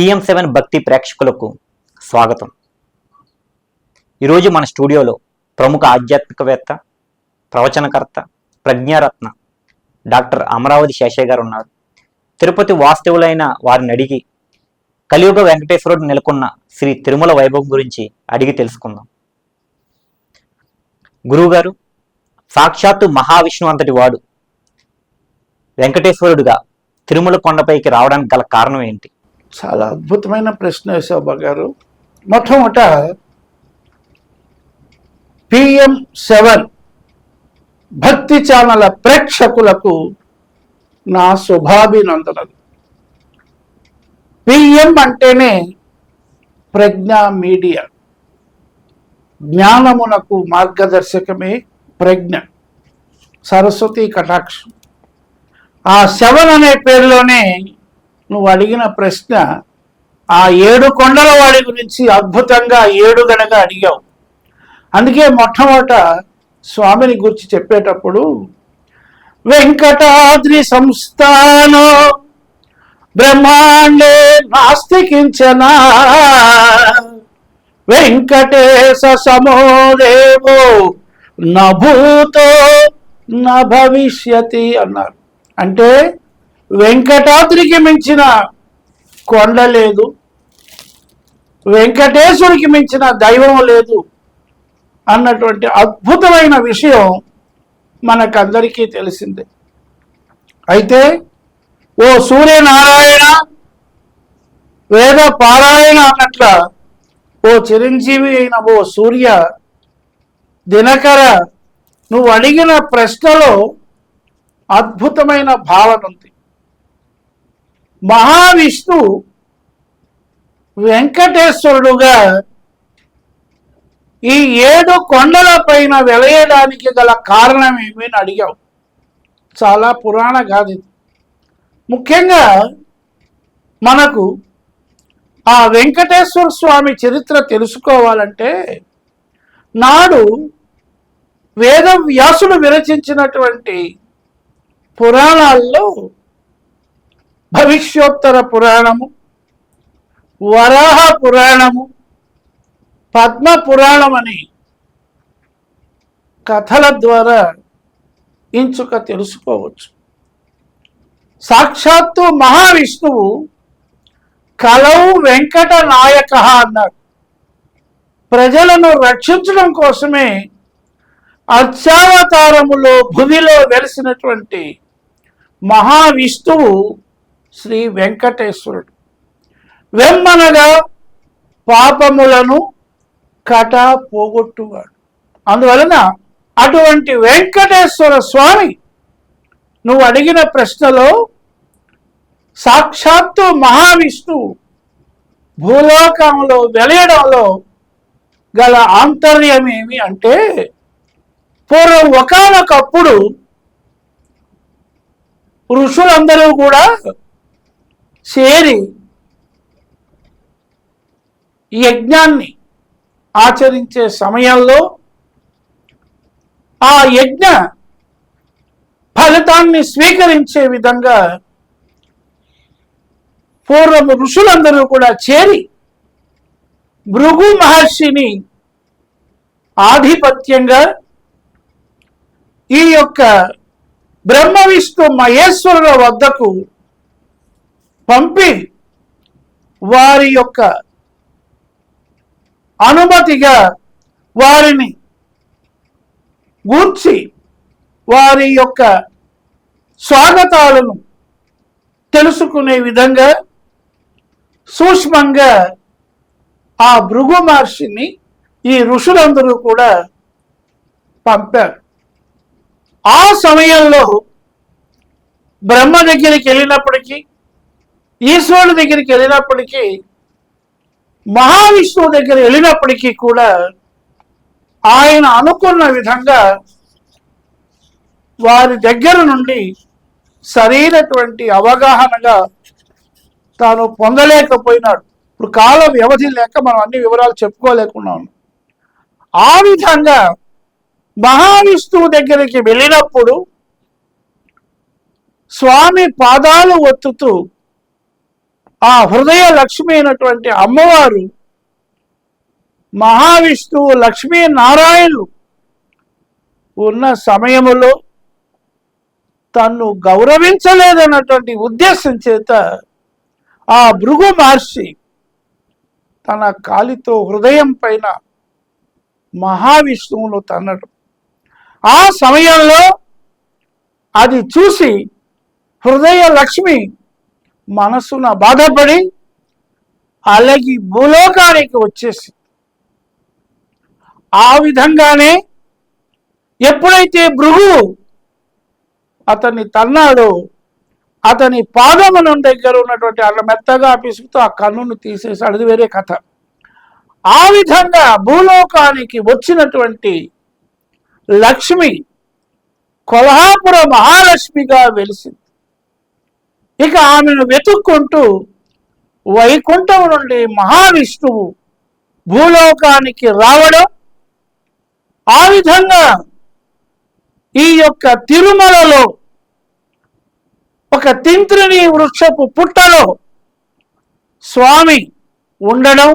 PM seven భక్తి ప్రేక్షకులకు స్వాగతం. ఈరోజు మన స్టూడియోలో ప్రముఖ ఆధ్యాత్మికవేత్త ప్రవచనకర్త ప్రజ్ఞారత్న డాక్టర్ అమరావతి శేషయ్య గారు ఉన్నారు. తిరుపతి వాస్తవులైన వారిని అడిగి కలియుగ వెంకటేశ్వరుడు నెలకొన్న శ్రీ తిరుమల వైభవం గురించి అడిగి తెలుసుకుందాం. గురువుగారు సాక్షాత్తు మహావిష్ణు అంతటి వాడు. వెంకటేశ్వరుడుగా తిరుమల కొండపైకి రావడానికి గల కారణం ఏంటి? చాలా అద్భుతమైన ప్రశ్న వేసావు బాగారు. మొట్టమొదట పిఎం సెవెన్ భక్తి ఛానల్ ప్రేక్షకులకు నా శుభాభినందనలు. పిఎం అంటేనే ప్రజ్ఞా మీడియా. జ్ఞానమునకు మార్గదర్శకమే ప్రజ్ఞ. సరస్వతి కటాక్షం. ఆ సెవెన్ అనే పేరులోనే నువ్వు అడిగిన ప్రశ్న ఆ ఏడు కొండల వాడి గురించి అద్భుతంగా ఏడు గనక అడిగావు. అందుకే మొట్టమొదట స్వామిని గురించి చెప్పేటప్పుడు వెంకటాద్రి సంస్థానో బ్రహ్మాండే నాస్తికించనా? వెంకటేశ సమోదేవో నభూతో నభవిష్యతి అన్నారు. అంటే వెంకటాద్రికి మించిన కొండ లేదు. వెంకటేశ్వరికి మించిన దైవం లేదు అన్నటువంటి అద్భుతమైన విషయం మనకందరికీ తెలిసిందే. అయితే ఓ సూర్యనారాయణ వేద పారాయణ అన్నట్ల ఓ చిరంజీవి అయిన ఓ సూర్య దినకర నువ్వు అడిగిన ప్రశ్నలో అద్భుతమైన భావన ఉంది. మహావిష్ణు వెంకటేశ్వరుడుగా ఈ ఏడు కొండల పైన వెలయడానికి గల కారణం ఏమి అని అడిగావు. చాలా పురాణ గాథ ఇది. ముఖ్యంగా మనకు ఆ వెంకటేశ్వర స్వామి చరిత్ర తెలుసుకోవాలంటే నాడు వేద వ్యాసుడు విరచించినటువంటి పురాణాల్లో భవిష్యోత్తర పురాణము వరాహ పురాణము పద్మ పురాణం అని కథల ద్వారా ఇంచుక తెలుసుకోవచ్చు. సాక్షాత్తు మహావిష్ణువు కలవు వెంకట నాయక అన్నాడు. ప్రజలను రక్షించడం కోసమే అర్చావతారములో భువిలో వెలిసినటువంటి మహావిష్ణువు శ్రీ వెంకటేశ్వరుడు. వెమ్మనగా పాపములను కట పోగొట్టువాడు. అందువలన అటువంటి వెంకటేశ్వర స్వామి నువ్వు అడిగిన ప్రశ్నలో సాక్షాత్తు మహావిష్ణువు భూలోకంలో వెలయడంలో గల ఆంతర్యం ఏమి అంటే పూర్వం ఒకనొకప్పుడు ఋషులందరూ కూడా చేరి యజ్ఞాన్ని ఆచరించే సమయంలో ఆ యజ్ఞ ఫలితాన్ని స్వీకరించే విధంగా పూర్వం ఋషులందరూ కూడా చేరి భృగు మహర్షిని ఆధిపత్యంగా ఈ యొక్క బ్రహ్మ విష్ణు మహేశ్వరుల వద్దకు పంపి వారి యొక్క అనుమతిగా వారిని గూర్చి వారి యొక్క స్వాగతాలను తెలుసుకునే విధంగా సూక్ష్మంగా ఆ భృగు మహర్షిని ఈ ఋషులందరూ కూడా పంపారు. ఆ సమయంలో బ్రహ్మ దగ్గరికి వెళ్ళినప్పటికీ ఈశ్వరుడి దగ్గరికి వెళ్ళినప్పటికీ మహావిష్ణువు దగ్గర వెళ్ళినప్పటికీ కూడా ఆయన అనుకున్న విధంగా వారి దగ్గర నుండి సరైనటువంటి అవగాహనగా తాను పొందలేకపోయినాడు. ఇప్పుడు కాల వ్యవధి లేక మనం అన్ని వివరాలు చెప్పుకోలేకున్నాం. ఆ విధంగా మహావిష్ణువు దగ్గరికి వెళ్ళినప్పుడు స్వామి పాదాలు ఒత్తుతూ ఆ హృదయ లక్ష్మి అయినటువంటి అమ్మవారు మహావిష్ణువు లక్ష్మీ నారాయణులు ఉన్న సమయములో తన్ను గౌరవించలేదన్నటువంటి ఉద్దేశం చేత ఆ భృగు మహర్షి తన కాలితో హృదయం పైన మహావిష్ణువును తన్నడు. ఆ సమయంలో అది చూసి హృదయ లక్ష్మి మనసున బాధపడి అలాగే భూలోకానికి వచ్చేసి ఆ విధంగానే ఎప్పుడైతే భృగు అతన్ని తన్నాడో అతని పాదమునం దగ్గర ఉన్నటువంటి అలా మెత్తగా పిసుకుతూ ఆ కన్నును తీసేసాడు అది వేరే కథ. ఆ విధంగా భూలోకానికి వచ్చినటువంటి లక్ష్మి కొల్హాపుర మహాలక్ష్మిగా వెలిసింది. ఇక ఆమెను వెతుక్కుంటూ వైకుంఠం నుండి మహావిష్ణువు భూలోకానికి రావడం ఆ విధంగా ఈ యొక్క తిరుమలలో ఒక తింత్రిని వృక్షపు పుట్టలో స్వామి ఉండడం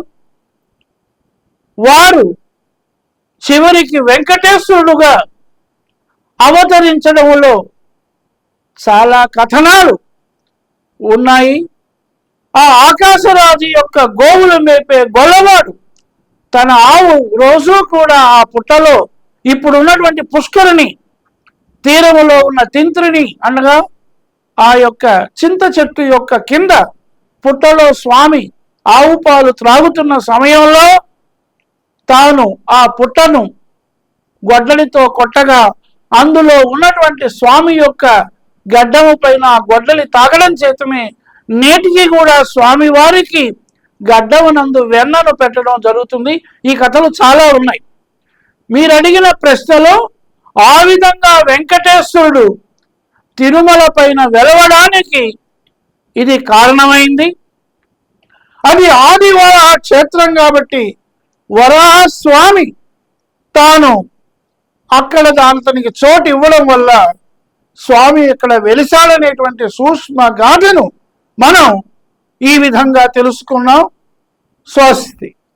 వారు చివరికి వెంకటేశ్వరుడుగా అవతరించడంలో చాలా కథనాలు ఉన్నాయి. ఆ ఆకాశరాజు యొక్క గోవులు మేపే గొల్లవాడు. తన ఆవు రోజు కూడా ఆ పుట్టలో ఇప్పుడు ఉన్నటువంటి పుష్కరిణి తీరములో ఉన్న తింత్రిని అనగా ఆ యొక్క చింత చెట్టు యొక్క కింద పుట్టలో స్వామి ఆవు పాలు త్రాగుతున్న సమయంలో తాను ఆ పుట్టను గొడ్డలితో కొట్టగా అందులో ఉన్నటువంటి స్వామి యొక్క గడ్డము పైన గొడ్డలి తాగడం చేతమే నేటికి కూడా స్వామివారికి గడ్డమునందు వెన్నను పెట్టడం జరుగుతుంది. ఈ కథలు చాలా ఉన్నాయి. మీరు అడిగిన ప్రశ్నలో ఆ విధంగా వెంకటేశ్వరుడు తిరుమల పైన వెలవడానికి ఇది కారణమైంది. అది ఆది వరాహ క్షేత్రం కాబట్టి వరాహస్వామి తాను అక్కడ దానికి చోటు ఇవ్వడం వల్ల స్వామి ఇక్కడ వెలిసాడనేటువంటి సూక్ష్మ గాథను మనం ఈ విధంగా తెలుసుకున్నాం. స్వస్తి.